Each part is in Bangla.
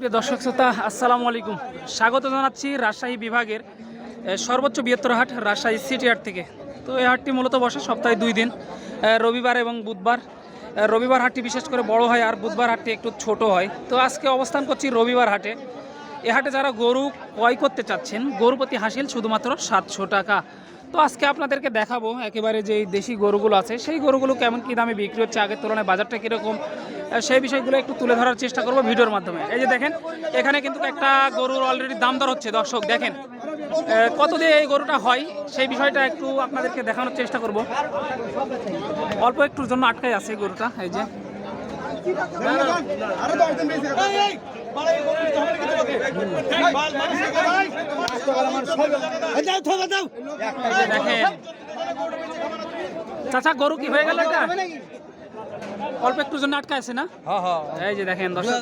প্রিয় দর্শক শ্রোতা, আসসালামু আলাইকুম। স্বাগত জানাচ্ছি রাজশাহী বিভাগের সর্বোচ্চ বৃহত্তর হাট, রাজশাহী সিটি হাট থেকে। তো এই হাটটি মূলত বসে সপ্তাহে দুই দিন রবিবার এবং বুধবার। রবিবার হাটটি বিশেষ করে বড় হয় আর বুধবার হাটটি একটু ছোট হয়। তো আজকে অবস্থান করছি রবিবার হাটে। এ হাটে যারা গরু ক্রয় করতে চাচ্ছেন গরু প্রতি হাসিল শুধুমাত্র সাতশো টাকা। তো আজকে আপনাদেরকে দেখাবো, একেবারে যে দেশি গরুগুলো আছে, সেই গরুগুলো কেমন কী দামে বিক্রি হচ্ছে, আগের তুলনায় বাজারটা কীরকম সেই বিষয়গুলো একটু তুলে ধরার চেষ্টা করব ভিডিওর মাধ্যমে। এই যে দেখেন, এখানে কিন্তু একটা গরুর অলরেডি দাম দর হচ্ছে, দর্শক দেখেন। কত দিয়ে এই গরুটা হয়, সেই বিষয়টা একটু আপনাদেরকে দেখানোর চেষ্টা করব। অল্প একটুর জন্য আটকাই আছে গরুটা, এই যে। এই যে দেখেন। চাচা, গরু কি হয়ে গেল এটা? অল্প একটুর জন্য আটকা আছে না? এই যে দেখেন দর্শক।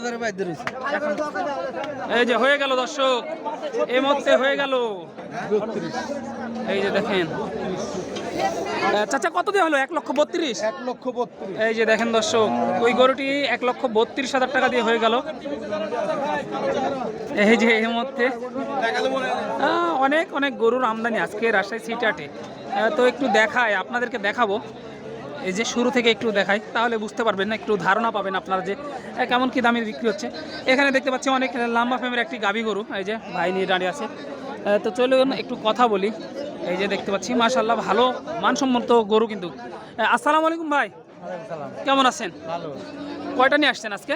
এই যে হয়ে গেল দর্শক। এই মুহূর্তে হয়ে গেল। এই যে দেখেন। চাচা কত দিয়ে হলো? এক লক্ষ বত্রিশ? এক লক্ষ বত্রিশ। এই যে দেখেন দর্শক ওই গরুটি এক লক্ষ বত্রিশ হাজার টাকা দিয়ে হয়ে গেল। এই যে এই আহ, অনেক অনেক গরুর আমদানি আজকে রাজশাহী সিটাটে তো একটু দেখায় আপনাদেরকে দেখাবো। এই যে শুরু থেকে একটু দেখাই তাহলে বুঝতে পারবেন না একটু ধারণা পাবেন আপনারা যে কেমন কি দামে বিক্রি হচ্ছে। এখানে দেখতে পাচ্ছি অনেক লম্বা ফেমের একটি গাবি গরু এই যে ভাই নিয়ে দাঁড়িয়ে আছে। তো চলুন একটু কথা বলি। এই যে দেখতে পাচ্ছি মাশাল্লাহ ভালো মানসম্মত গরু কিন্তু। আসসালামু আলাইকুম ভাই। কেমন আছেন? ভালো। কয়টা নিয়ে আসছেন আজকে?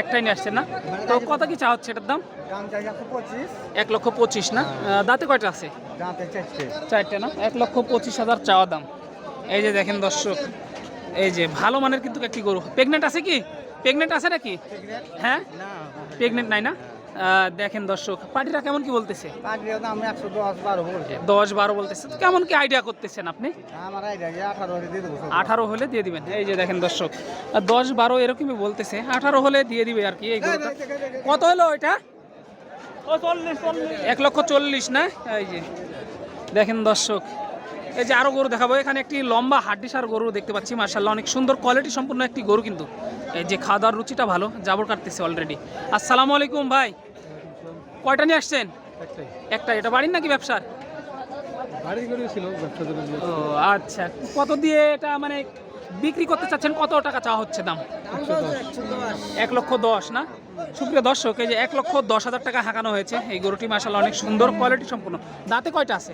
একটাই নিয়ে আসছেন না? তো কত কি চা হচ্ছে এটার দাম? এক লক্ষ পঁচিশ না? দাঁতে কয়টা আছে? চারটে। না? এক লক্ষ পঁচিশ হাজার চাওয়া দাম। এই যে দেখেন দর্শক এই যে ভালো মানের কিন্তু একটি গরু। প্রেগনেন্ট আছে কি? প্রেগনেন্ট আছে নাকি? হ্যাঁ? প্রেগনেন্ট নাই না? দেখেন দর্শক পার্টিটা কেমন কি বলতেছে? দশ বারো বলতেছে। তো কেমন কি আইডিয়া করতেছেন আপনি? আঠারো হলে দিয়ে দেবো আঠারো হলে দিয়ে দিবেন। এই যে দেখেন দর্শক দশ বারো এরকমই বলতেছে। আঠারো হলে দিয়ে দিবে আর কি এই কত হলো এটা? এক লক্ষ চল্লিশ না? এই যে। দেখেন দর্শক এই যে আরও গরু দেখাবো। এখানে একটি লম্বা হাড্ডিসার গরু দেখতে পাচ্ছি মার্শাল্লাহ অনেক সুন্দর কোয়ালিটি সম্পূর্ণ একটি গরু কিন্তু। এই যে খাওয়া দাওয়ার রুচিটা ভালো জাবর কাটতেছে অলরেডি আসসালামু আলাইকুম ভাই। কয়টা নিয়ে আসছেন? একটা এটা বাড়ির নাকি ব্যবসার? ও আচ্ছা। কত দিয়ে এটা মানে বিক্রি করতে চাচ্ছেন? কত টাকা চাওয়া হচ্ছে দাম? এক লক্ষ দশ না? সুপ্রিয় দর্শক এই যে এক লক্ষ দশ হাজার টাকা হাঁকানো হয়েছে। এই গরুটি মাসাল্লাহ অনেক সুন্দর কোয়ালিটি সম্পূর্ণ। দাঁতে কয়টা আছে?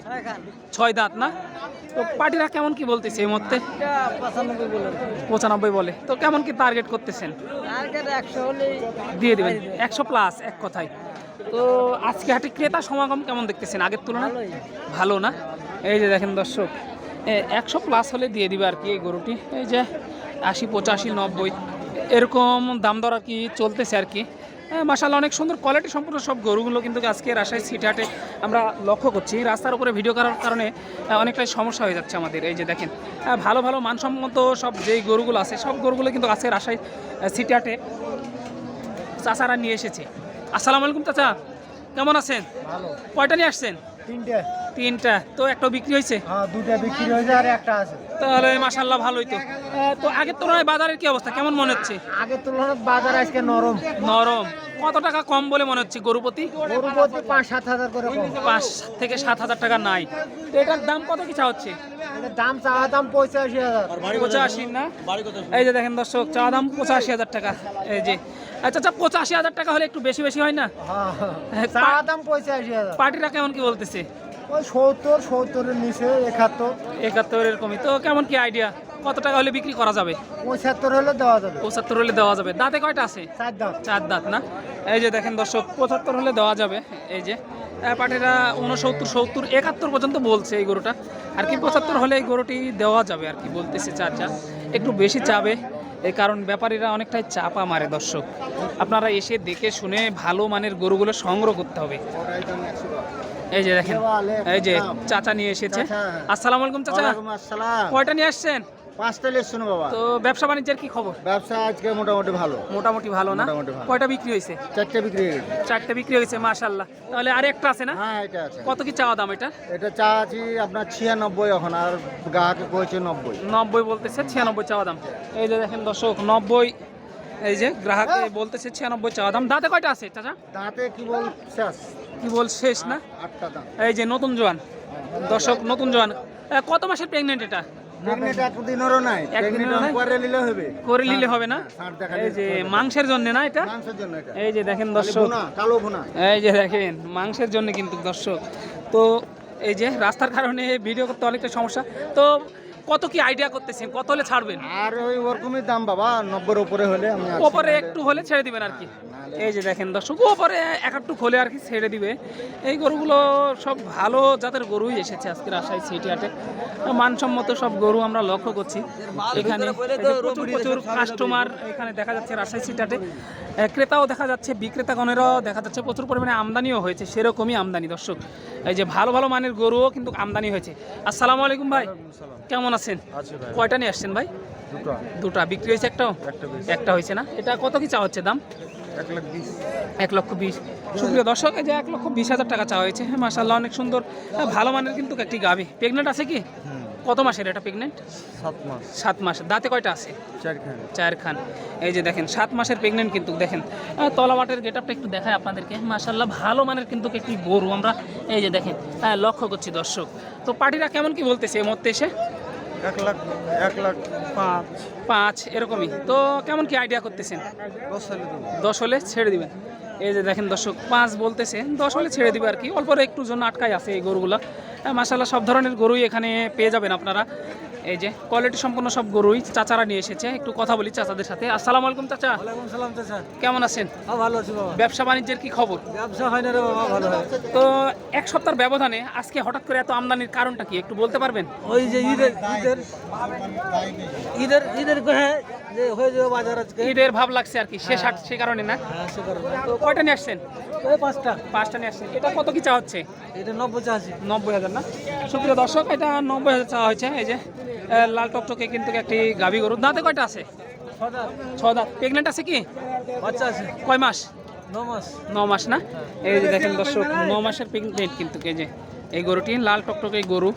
ছয় দাঁত না? তো পার্টিরা কেমন কি বলতেছে এই মধ্যে পঁচানব্বই বলে। তো কেমন কি টার্গেট করতেছেন? দিয়ে দিবেন। একশো প্লাস এক কথায়। তো আজকে হাটে ক্রেতা সমাগম কেমন দেখতেছেন? আগের তুলনায়? ভালো না? এই যে দেখেন দর্শক একশো প্লাস হলে দিয়ে দিবে আর কি এই গরুটি। এই যে আশি পঁচাশি নব্বই। এরকম দাম দর আর কি চলতেছে আর কি। মাসাল্লাহ অনেক সুন্দর কোয়ালিটি সম্পূর্ণ সব গরুগুলো কিন্তু আজকে রাজশাহী সিটি হাটে আমরা লক্ষ্য করছি। রাস্তার উপরে ভিডিও করার কারণে অনেকটাই সমস্যা হয়ে যাচ্ছে আমাদের এই যে দেখেন। ভালো ভালো মানসম্মত সব যেই গরুগুলো আছে সব গরুগুলো কিন্তু আজকে রাজশাহী আহ, সিটি হাটে চাচারা নিয়ে এসেছে। আসসালামু আলাইকুম চাচা কেমন আছেন? ভালো। কয়টা নিয়ে আসছেন? তিনটে। তিনটা। তো একটা বিক্রি হয়েছে? হ্যাঁ দুটা বিক্রি হয়েছে আর একটা আছে। তাহলে মাসাল্লাহ ভালোই তো। তো আগের তুলনায় বাজারের কি অবস্থা? কেমন মনে হচ্ছে? আগের তুলনায় বাজার আজকে নরম। নরম। কত টাকা কম বলে মনে হচ্ছে গরুপতি গরু প্রতি পাঁচ সাত হাজার করে পাঁচ থেকে সাত হাজার টাকা নাই। তো এটার দাম কত কি চা হচ্ছে? দাম চাওয়া দাম পঁচাশি হাজার। পঁচাশি না? এই যে দেখেন দর্শক চা দাম পঁচাশি হাজার টাকা। এই যে। আচ্ছা আচ্ছা পঁচাশি হাজার টাকা হলে একটু বেশি বেশি হয় না? হ্যাঁ চাওয়া দাম পঁচাশি হাজার। পার্টিরা কেমন কি বলতেছে? ওই সত্তর সত্তরের নিচে একাত্তর। একাত্তর এরকমই। তো কেমন কি আইডিয়া কত টাকা হলে বিক্রি করা যাবে? পঁচাত্তর হলে দেওয়া যাবে। পঁচাত্তর হলে দেওয়া যাবে। দাঁতে কয়টা আছে? চার দাম চার দাঁত না? এই যে দেখেন দর্শক পঁচাত্তর হলে দেওয়া যাবে। এই যে পাটিরা উনসত্তর সত্তর একাত্তর পর্যন্ত বলছে এই গরুটা। আর কি পঁচাত্তর হলে এই গরুটি দেওয়া যাবে আর কি বলতেছে চার চার একটু বেশি চাবে। এই কারণ ব্যাপারীরা অনেকটাই চাপা মারে দর্শক। আপনারা এসে দেখে শুনে ভালো মানের গরুগুলো সংগ্রহ করতে হবে। এই যে দেখেন এই যে চাচা নিয়ে এসেছে। আসসালাম আলাইকুম চাচা। কয়টা নিয়ে আসছেন? পাঁচটা লেসুন বাবা। তো ব্যবসা বাণিজ্যের কি খবর? ব্যবসা আজকে মোটামুটি ভালো। মোটামুটি ভালো না? মোটামুটি ভালো। কয়টা বিক্রি হয়েছে? চারটে বিক্রি হয়ে চারটে বিক্রি হয়েছে তাহলে আর একটা আছে না? হ্যাঁ এটা আছে। কত কি চাওয়া দাম এটা? এটা চা আছি আপনার এখন আর গ্রাহকে বলতেছে চাওয়া দাম। এই যে দেখেন দর্শক এই যে গ্রাহক বলতেছে ছিয়ানব্বই চাওয়া দাম। দাঁতে কয়টা আছে চাচা? দাঁতে কি বল শেষ। কি বল শেষ না? আটটা এই যে নতুন জোয়ান। দর্শক নতুন জোয়ান। কত মাসের প্রেগনেন্ট এটা? প্রেগনেন্ট একদিনেরও নাই। প্রেগনেন্ট করে নিলে হবে। করে নিলে হবে না? এই যে মাংসের জন্য না এটা? মাংসের জন্য এটা। এই যে দেখেন দর্শক। কালো ভুনা। এই যে দেখেন মাংসের জন্য কিন্তু দর্শক। তো এই যে রাস্তার কারণে ভিডিও করতে অনেকটা সমস্যা। তো কত কি আইডিয়া করতেছেন? কত হলে ছাড়বেন? আর ওই ওরকমই দাম বাবা নব্বর উপরে হলে আমি ওপরে একটু হলে ছেড়ে দিবেন আর কি। এই যে দেখেন দর্শক ওপরে এক একটু খোলে আর কি ছেড়ে দিবে। এই গরুগুলো সব ভালো জাতের গরুই এসেছে আজকে রাজশাহী সিটি হাটে মানসম্মত সব গরু আমরা লক্ষ্য করছি। এখানে প্রচুর প্রচুর কাস্টমার এখানে দেখা যাচ্ছে রাজশাহী সিটি আহ, ক্রেতাও দেখা যাচ্ছে বিক্রেতাগণেরও দেখা যাচ্ছে প্রচুর পরিমাণে আমদানিও হয়েছে সেরকমই আমদানি দর্শক। এই যে ভালো ভালো মানের গরুও কিন্তু আমদানি হয়েছে। আসসালামু আলাইকুম ভাই। কেমন আছেন? কয়টা নিয়ে আসছেন ভাই? দুটো। দুটা। বিক্রি হয়েছে একটাও? একটা একটা হয়েছে না? এটা কত কি চাওয়া হচ্ছে দাম? এক লক্ষ বিশ। সুপ্রিয় দর্শক এই যে এক লক্ষ বিশ হাজার টাকা চাওয়া হয়েছে হ্যাঁ মাসাল্লাহ অনেক সুন্দর হ্যাঁ, ভালো মানের কিন্তু একটি গাভি। প্রেগনেন্ট আছে কি? কত মাসের এটা প্রেগনেন্ট সাত মাস। সাত মাস। দাঁতে কয়টা আছে? চার খান এই যে দেখেন সাত মাসের প্রেগনেন্ট কিন্তু দেখেন। আহ, তলা মাটের গেট আপটা একটু দেখায় আপনাদেরকে। মাসাল্লাহ ভালো মানের কিন্তু একটি গরু আমরা এই যে দেখেন হ্যাঁ লক্ষ্য করছি দর্শক। তো পার্টিরা কেমন কি বলতেছে এই মধ্যে এসে? এক লাখ এক লাখ পাঁচ। পাঁচ এরকমই। তো কেমন কি আইডিয়া করতেছেন? দশ হলে ছেড়ে দিবেন। এই যে দেখেন দর্শক পাঁচ বলতেছে দশ হলে ছেড়ে দিবে আর কি। অল্প একটু জন্য আটকাই আছে এই গরুগুলো। মাসাল্লাহ সব ধরনের গরুই এখানে পেয়ে যাবেন আপনারা। এই যে কোয়ালিটি সম্পন্ন সব গরুই চাচারা নিয়ে এসেছে। একটু কথা বলি চাচাদের সাথে। আসসালামু আলাইকুম চাচা। সালাম চাচা। কেমন আছেন? ভালো আছি বাবা। ব্যবসা বাণিজ্যের কি খবর? ব্যবসা হয় না রে বাবা ভালো হয়। তো এক সপ্তাহের ব্যবধানে আজকে হঠাৎ করে এত আমদানির কারণটা কি একটু বলতে পারবেন? ওই যে ঈদের ঈদের ঈদের ঈদের কহে যে হয়ে যাবে বাজার আজকে। ঈদের ভাব লাগছে আর কি শেষ হাট সে কারণে না? হ্যাঁ তো কয়টা নিয়ে আসছেন? ওই পাঁচটা। পাঁচটা নিয়ে আসছেন। এটা কত কি চা হচ্ছে? এটা নব্বই চাষি নব্বই হাজার না? সুপ্রিয় দর্শক এটা নব্বই হাজার চাওয়া হয়েছে। এই যে লাল টকটকে কিন্তু একটি গাভী গরু। দাঁতে কয়টা আছে? ছ দাঁত। প্রেগনেন্ট আছে কি? বাচ্চা আছে। কয় মাস? ন মাস। ন মাস না? এই যে দেখেন দর্শক ন মাসের প্রেগনেন্ট কিন্তু এই যে এই গরুটি লাল টকটকে গরু।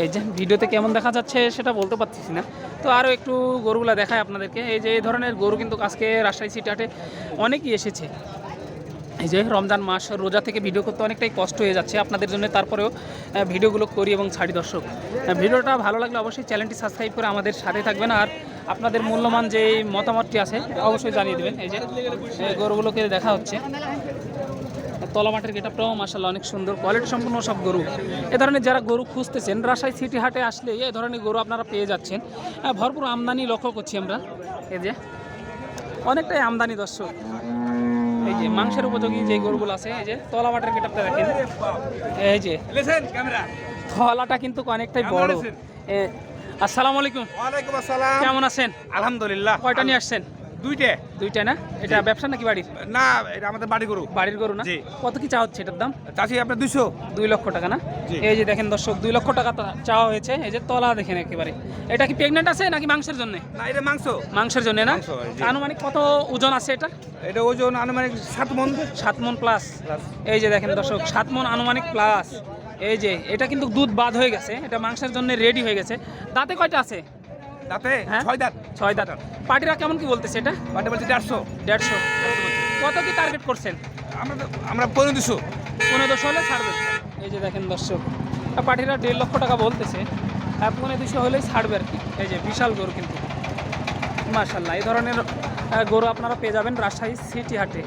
এই যে ভিডিওতে কেমন দেখা যাচ্ছে সেটা বলতে পারতেছি না। তো আরও একটু গরুগুলো দেখায় আপনাদেরকে। এই যে এই ধরনের গরু কিন্তু আজকে রাজশাহী সিটি হাটে অনেকই এসেছে। এই যে রমজান মাস রোজা থেকে ভিডিও করতে অনেকটাই কষ্ট হয়ে যাচ্ছে। আপনাদের জন্য তারপরেও ভিডিওগুলো করি এবং ছাড়ি দর্শক। ভিডিওটা ভালো লাগলে অবশ্যই চ্যানেলটি সাবস্ক্রাইব করে আমাদের সাথে থাকবেন। আর আপনাদের মূল্যবান যে মতামতটি আছে, অবশ্যই জানিয়ে দেবেন। এই যে গরুগুলোকে দেখা হচ্ছে। তলা মাঠের গেটআপটাও মাসাল্লাহ অনেক সুন্দর কোয়ালিটি সম্পূর্ণ সব গরু। এ ধরনের যারা গরু খুঁজতেছেন রাজশাহী সিটি হাটে আসলে এ ধরনের গরু আপনারা পেয়ে যাচ্ছেন। ভরপুর আমদানি লক্ষ্য করছি আমরা। এই যে অনেকটাই আমদানি দর্শক। এই যে মাংসের উপযোগী যে গরুগুলো আছে এই যে তলা মাঠের গেটআপটা দেখেন। এই যে তলাটা কিন্তু অনেকটাই বড়। আসসালামু আলাইকুম। ওয়ালাইকুম আসসালাম। কেমন আছেন? আলহামদুলিল্লাহ। কয়টা নিয়ে আসছেন? দুইটে। দুইটা না? এটা ব্যবসা নাকি বাড়ির? না এটা আমাদের বাড়ি গরু। বাড়ির গরু না? কত কি চা হচ্ছে এটার দাম? চাষি আপনার দুইশো। দুই লক্ষ টাকা না? এই যে দেখেন দর্শক দুই লক্ষ টাকা চাওয়া হয়েছে। এই যে তলা দেখেন একেবারে। এটা কি প্রেগনেন্ট আছে নাকি মাংসের জন্য? না এটা মাংস। মাংসের জন্য না? আনুমানিক কত ওজন আছে এটা? এটা ওজন আনুমানিক সাত মন। সাত মন প্লাস এই যে দেখেন দর্শক সাত মন আনুমানিক প্লাস এই যে এটা কিন্তু দুধ বাদ হয়ে গেছে। এটা মাংসের জন্য রেডি হয়ে গেছে। দাঁতে কয়টা আছে? তাতে হ্যাঁ? ছয় দাঁত। ছয় দাঁত। পার্টিরা কেমন কি বলতেছে এটা? বাটে বলছে দেড়শো। দেড়শো। কত কি টার্গেট করছেন? আমরা আমরা পনেরো দুশো। পনেরো দুশো হলে ছাড়বে। এই যে দেখেন দর্শক পার্টিরা দেড় লক্ষ টাকা বলতেছে আর পনেরো দুশো হলেই ছাড়বে আর কি। এই যে বিশাল গরু কিন্তু। মার্শাল্লাহ এই ধরনের গরু আপনারা পেয়ে যাবেন রাজশাহী সিটি হাটে।